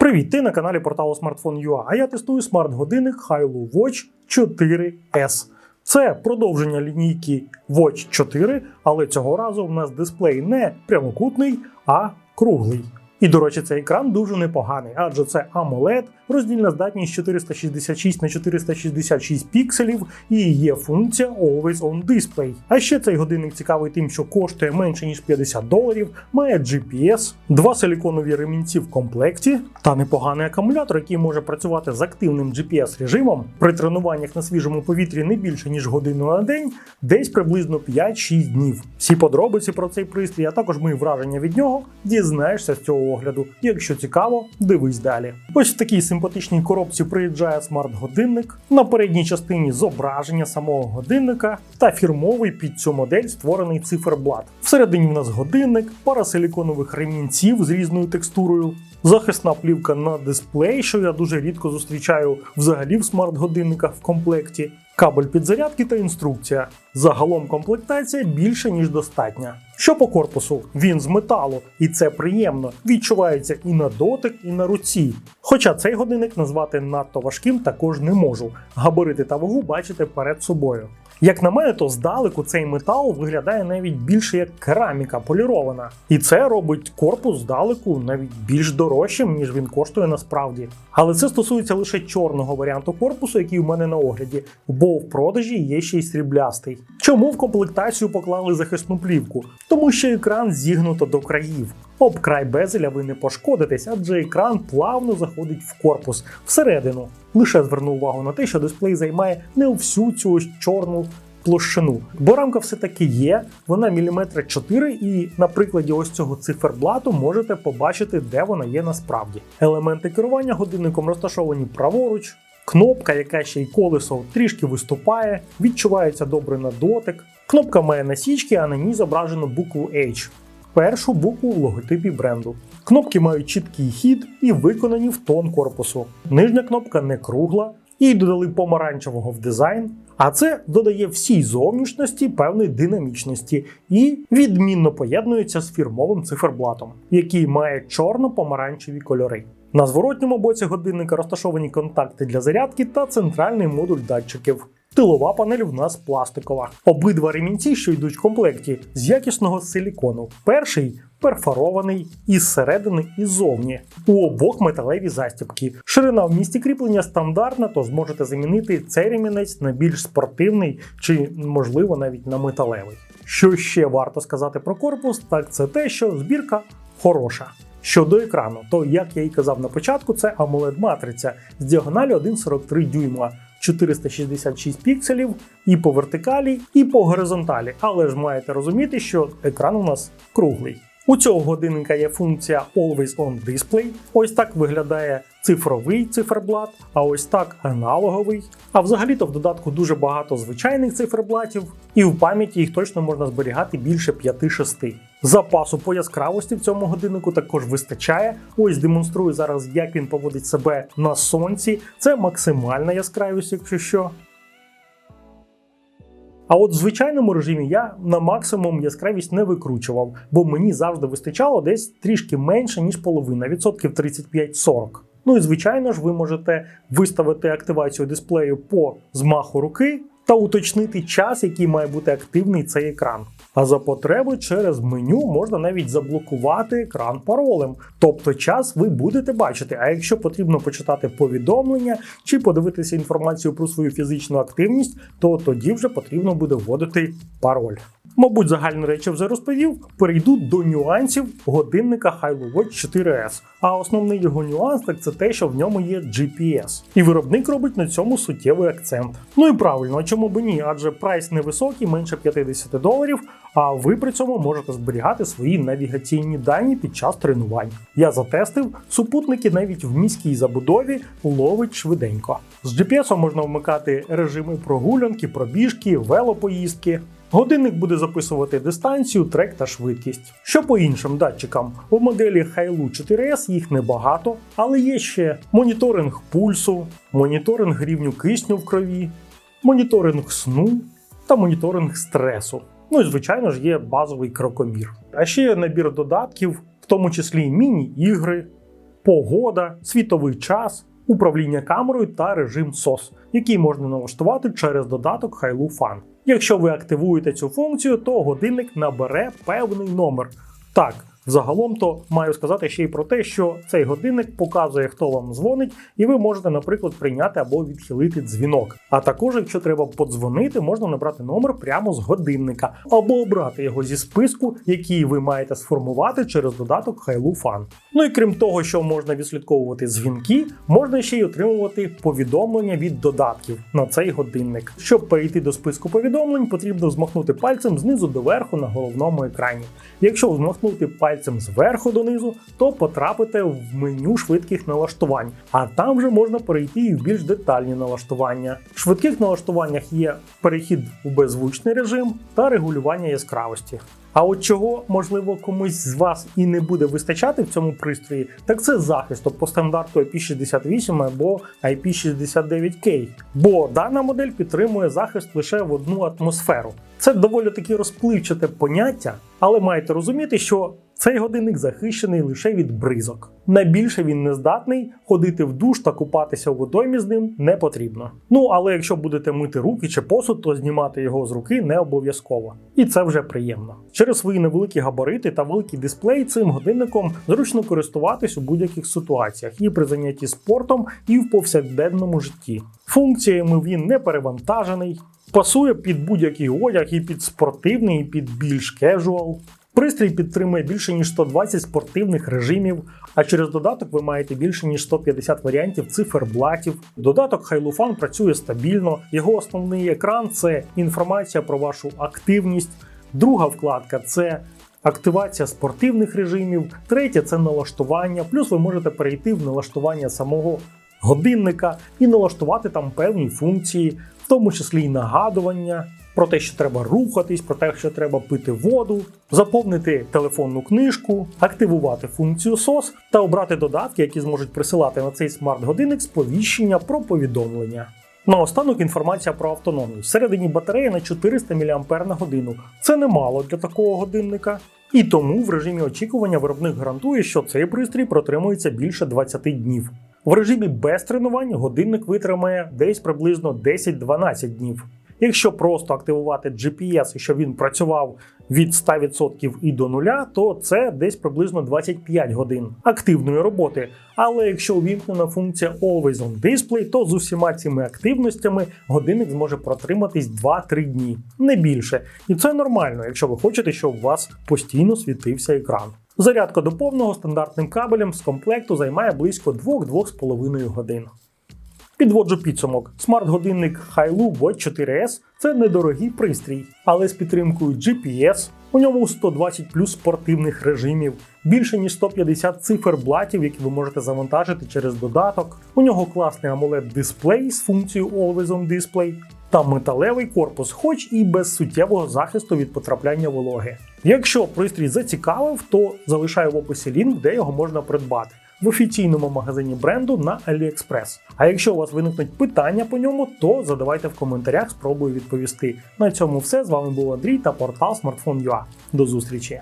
Привіт, ти на каналі порталу Smartphone.ua, а я тестую смарт-годинник Hailu Watch 4S. Це продовження лінійки Watch 4, але цього разу в нас дисплей не прямокутний, а круглий. І, до речі, цей екран дуже непоганий, адже це AMOLED, роздільна здатність 466 на 466 пікселів і є функція Always On Display. А ще цей годинник цікавий тим, що коштує менше ніж 50 доларів, має GPS, два силіконові ремінці в комплекті та непоганий акумулятор, який може працювати з активним GPS режимом при тренуваннях на свіжому повітрі не більше ніж годину на день, десь приблизно 5-6 днів. Всі подробиці про цей пристрій, а також мої враження від нього, дізнаєшся з цього огляду. Якщо цікаво, дивись далі. Ось в такій симпатичній коробці приїжджає смарт-годинник. На передній частині зображення самого годинника та фірмовий під цю модель створений циферблат. Всередині в нас годинник, пара силіконових ремінців з різною текстурою. Захисна плівка на дисплей, що я дуже рідко зустрічаю взагалі в смарт-годинниках в комплекті, кабель підзарядки та інструкція. Загалом комплектація більше ніж достатня. Що по корпусу? Він з металу, і це приємно. Відчувається і на дотик, і на руці. Хоча цей годинник назвати надто важким також не можу. Габарити та вагу бачите перед собою. Як на мене, то здалеку цей метал виглядає навіть більше як кераміка полірована. І це робить корпус здалеку навіть більш дорожчим, ніж він коштує насправді. Але це стосується лише чорного варіанту корпусу, який у мене на огляді, бо в продажі є ще й сріблястий. Чому в комплектацію поклали захисну плівку? Тому що екран зігнуто до країв. Об край безеля ви не пошкодитесь, адже екран плавно заходить в корпус всередину. Лише зверну увагу на те, що дисплей займає не всю цю чорну площину. Бо рамка все-таки є, вона міліметра 4, і на прикладі ось цього циферблату можете побачити, де вона є насправді. Елементи керування годинником розташовані праворуч. Кнопка, яка ще й колесо трішки виступає, відчувається добре на дотик. Кнопка має насічки, а на ній зображено букву H першу букву в логотипі бренду. Кнопки мають чіткий хід і виконані в тон корпусу. Нижня кнопка не кругла, їй додали помаранчевого в дизайн, а це додає всій зовнішності певної динамічності і відмінно поєднується з фірмовим циферблатом, який має чорно-помаранчеві кольори. На зворотньому боці годинника розташовані контакти для зарядки та центральний модуль датчиків. Тилова панель в нас пластикова. Обидва ремінці, що йдуть в комплекті, з якісного силікону. Перший перфорований із середини і ззовні. У обох металеві застібки. Ширина в місці кріплення стандартна, то зможете замінити цей ремінець на більш спортивний чи, можливо, навіть на металевий. Що ще варто сказати про корпус, так це те, що збірка хороша. Щодо екрану, то як я і казав на початку, це amoled матриця з діагоналі 1,43 дюйма. 466 пікселів і по вертикалі, і по горизонталі. Але ж маєте розуміти, що екран у нас круглий. У цього годинника є функція Always On Display. Ось так виглядає цифровий циферблат, а ось так аналоговий. А взагалі-то в додатку дуже багато звичайних циферблатів, і в пам'яті їх точно можна зберігати більше 5-6. Запасу по яскравості в цьому годиннику також вистачає. Ось демонструю зараз, як він поводить себе на сонці. Це максимальна яскравість, якщо що. А от в звичайному режимі я на максимум яскравість не викручував, бо мені завжди вистачало десь трішки менше, ніж половина, відсотків 35-40. Ну і звичайно ж, ви можете виставити активацію дисплею по змаху руки та уточнити час, який має бути активний цей екран. А за потреби через меню можна навіть заблокувати екран паролем. Тобто час ви будете бачити. А якщо потрібно почитати повідомлення чи подивитися інформацію про свою фізичну активність, то тоді вже потрібно буде вводити пароль. Мабуть, загальні речі вже розповів. Перейду до нюансів годинника Hilo Watch 4S. А основний його нюанс так це те, що в ньому є GPS. І виробник робить на цьому суттєвий акцент. Ну і правильно, а чому б ні? Адже прайс невисокий, менше 50 доларів. А ви при цьому можете зберігати свої навігаційні дані під час тренувань. Я затестив, супутники навіть в міській забудові ловить швиденько. З GPS можна вмикати режими прогулянки, пробіжки, велопоїздки. Годинник буде записувати дистанцію, трек та швидкість. Що по іншим датчикам, у моделі Hailu 4S їх небагато, але є ще моніторинг пульсу, моніторинг рівню кисню в крові, моніторинг сну та моніторинг стресу. Ну і звичайно ж є базовий крокомір. А ще є набір додатків, в тому числі міні-ігри, погода, світовий час, управління камерою та режим SOS, який можна налаштувати через додаток Hailu Fan. Якщо ви активуєте цю функцію, то годинник набере певний номер. Так, загалом то маю сказати ще й про те, що цей годинник показує, хто вам дзвонить, і ви можете, наприклад, прийняти або відхилити дзвінок. А також, якщо треба подзвонити, можна набрати номер прямо з годинника або обрати його зі списку, який ви маєте сформувати через додаток Hailu Fan. Ну і крім того, що можна відслідковувати дзвінки, можна ще й отримувати повідомлення від додатків на цей годинник. Щоб перейти до списку повідомлень, потрібно змахнути пальцем знизу до верху на головному екрані. Якщо змахнути пальцем зверху донизу, то потрапите в меню швидких налаштувань, а там вже можна перейти і в більш детальні налаштування. В швидких налаштуваннях є перехід у беззвучний режим та регулювання яскравості. А от чого, можливо, комусь з вас і не буде вистачати в цьому пристрої, так це захисту по стандарту IP68 або IP69K. Бо дана модель підтримує захист лише в одну атмосферу. Це доволі таки розпливчате поняття, але маєте розуміти, що цей годинник захищений лише від бризок. Найбільше він не здатний ходити в душ та купатися у водоймі з ним не потрібно. Ну але якщо будете мити руки чи посуд, то знімати його з руки не обов'язково. І це вже приємно. Через свої невеликі габарити та великий дисплей цим годинником зручно користуватись у будь-яких ситуаціях і при занятті спортом, і в повсякденному житті. Функціями він не перевантажений, пасує під будь-який одяг і під спортивний, і під більш кежуал. Пристрій підтримує більше ніж 120 спортивних режимів, а через додаток ви маєте більше ніж 150 варіантів циферблатів. Додаток Hailu працює стабільно. Його основний екран це інформація про вашу активність. Друга вкладка це активація спортивних режимів. Третя це налаштування. Плюс ви можете перейти в налаштування самого годинника і налаштувати там певні функції, в тому числі й нагадування. Про те, що треба рухатись, про те, що треба пити воду, заповнити телефонну книжку, активувати функцію SOS та обрати додатки, які зможуть присилати на цей смарт-годинник сповіщення про повідомлення. Наостанок інформація про автономність. Всередині батарея на 400 мАч на годину. Це немало для такого годинника. І тому в режимі очікування виробник гарантує, що цей пристрій протримується більше 20 днів. В режимі без тренувань годинник витримає десь приблизно 10-12 днів. Якщо просто активувати GPS і щоб він працював від 100% і до нуля, то це десь приблизно 25 годин активної роботи. Але якщо увімкнена функція Always on Display, то з усіма цими активностями годинник зможе протриматись 2-3 дні, не більше. І це нормально, якщо ви хочете, щоб у вас постійно світився екран. Зарядка до повного стандартним кабелем з комплекту займає близько 2-2,5 годин. Підводжу підсумок. Смарт-годинник Hailu Watch 4S це недорогий пристрій, але з підтримкою GPS, у ньому 120 плюс спортивних режимів, більше ніж 150 циферблатів, які ви можете завантажити через додаток. У нього класний amoled дисплей з функцією Always on Display та металевий корпус, хоч і без суттєвого захисту від потрапляння вологи. Якщо пристрій зацікавив, то залишаю в описі лінк, де його можна придбати в офіційному магазині бренду на AliExpress. А якщо у вас виникнуть питання по ньому, то задавайте в коментарях, спробую відповісти. На цьому все. З вами був Андрій та портал Smartphone.ua. До зустрічі!